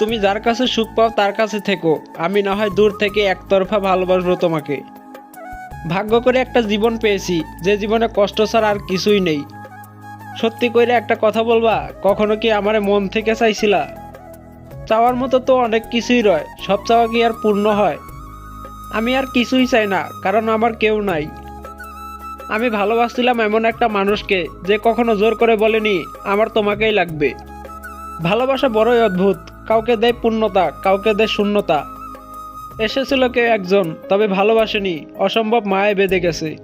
তুমি যার কাছে সুখ পাও তার কাছে থেকো। আমি না হয় দূর থেকে একতরফা ভালোবাসবো তোমাকে। ভাগ্য করে একটা জীবন পেয়েছি, যে জীবনে কষ্ট ছাড়া আর কিছুই নেই। সত্যি করে একটা কথা বলবা, কখনো কি আমার মন থেকে চাইছিলা? চাওয়ার মতো তো অনেক কিছুই রয়, সব চাওয়া কি আর পূর্ণ হয়? আমি আর কিছুই চাই না, কারণ আমার কেউ নাই। আমি ভালোবাসছিলাম এমন একটা মানুষকে, যে কখনো জোর করে বলেনি, আমার তোমাকেই লাগবে। ভালোবাসা বড়ই অদ্ভুত কাউকে দেয় পূর্ণতা, কাউকে দেয় শূন্যতা। এসেছিল কেউ একজন, তবে ভালোবাসেনি, অসম্ভব মায়ে বেঁধে গেছে।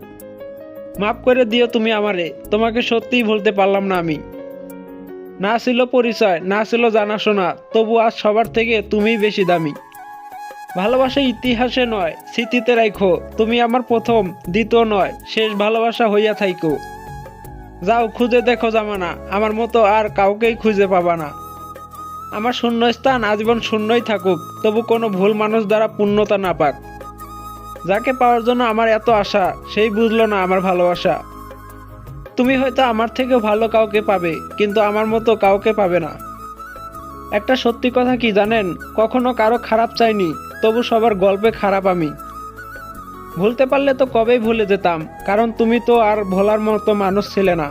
মাফ করে দিও তুমি আমারে, তোমাকে সত্যিই ভুলতে পারলাম না আমি। না ছিল পরিচয়, না ছিল জানাশোনা, তবু আজ সবার থেকে তুমিই বেশি দামি। ভালোবাসা ইতিহাসে নয়, স্মৃতিতে রাখো তুমি আমার প্রথম, দ্বিতীয় নয়, শেষ ভালোবাসা হইয়া থাইকো। যাও, খুঁজে দেখো জামানা, আমার মতো আর কাউকেই খুঁজে পাবা না। আমার শূন্যস্থান আজীবন শূন্যই থাকুক, তবু কোনো ভুল মানুষ দ্বারা পূর্ণতা না পাক। যাকে পাওয়ার জন্য আমার এত আশা, সেই বুঝলো না আমার ভালোবাসা। তুমি হয়তো আমার থেকেও ভালো কাউকে পাবে, কিন্তু আমার মতো কাউকে পাবে না। একটা সত্যি কথা কি জানেন? কখনো কারও খারাপ চাইনি, তবু সবার গল্পে খারাপ আমি। ভুলতে পারলে তো কবেই ভুলে যেতাম, কারণ তুমি তো আর ভোলার মতো মানুষ ছিলে না।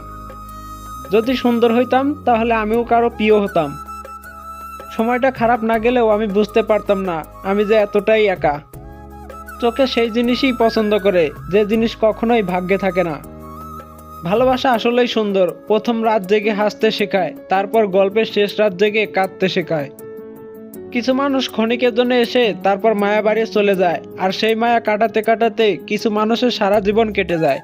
যদি সুন্দর হইতাম, তাহলে আমিও কারও প্রিয় হতাম। সময়টা খারাপ না গেলেও আমি বুঝতে পারতাম না, আমি যে এতটাই একা। চোখে সেই জিনিসই পছন্দ করে, যে জিনিস কখনোই ভাগ্যে থাকে না। ভালোবাসা আসলেই সুন্দর, প্রথম রাত জেগে হাসতে শেখায়, তারপর গল্পের শেষ রাত জেগে কাঁদতে শেখায়। কিছু মানুষ ক্ষণিকের জন্য এসে তারপর মায়া বাড়িয়ে চলে যায়, আর সেই মায়া কাটাতে কাটাতে কিছু মানুষের সারা জীবন কেটে যায়।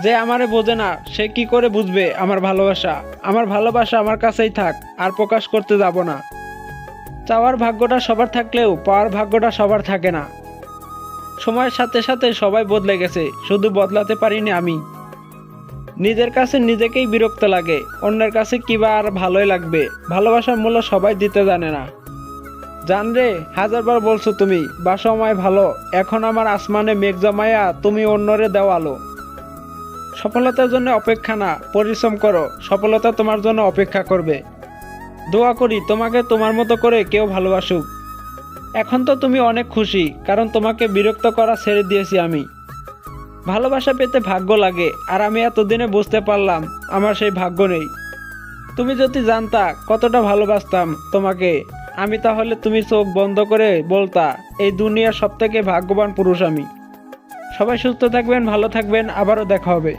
যে আমারে বোঝে না, সে কি করে বুঝবে আমার ভালোবাসা? আমার ভালোবাসা আমার কাছেই থাক, আর প্রকাশ করতে যাব না। চাওয়ার ভাগ্যটা সবার থাকলেও পাওয়ার ভাগ্যটা সবার থাকে না। সময়ের সাথে সাথে সবাই বদলে গেছে, শুধু বদলাতে পারিনি আমি। নিজের কাছে নিজেকেই বিরক্ত লাগে, অন্যের কাছে কিবা আর ভালোই লাগবে, ভালোবাসার মূল্য সবাই দিতে জানে না। জান রে, হাজারবার বলছো তুমি, বাসা আমায় ভালো, এখন আমার আসমানে মেঘ জমায়া তুমি অন্যরে দেও আলো সফলতার জন্য অপেক্ষা না, পরিশ্রম করো। সফলতা তোমার জন্য অপেক্ষা করবে। দোয়া করি তোমাকে তোমার মতো করে কেউ ভালোবাসুক। এখন তো তুমি অনেক খুশি, কারণ তোমাকে বিরক্ত করা ছেড়ে দিয়েছি আমি। ভালোবাসা পেতে ভাগ্য লাগে, আর আমি এতদিনে বুঝতে পারলাম আমার সেই ভাগ্য নেই। তুমি যদি জানতা কতটা ভালোবাসতাম তোমাকে, আমি তাহলে তুমি চোখ বন্ধ করে বলতা, এই দুনিয়ার সব থেকে ভাগ্যবান পুরুষ আমি। সবাই সুস্থ থাকবেন ভালো থাকবেন আবারও দেখা হবে।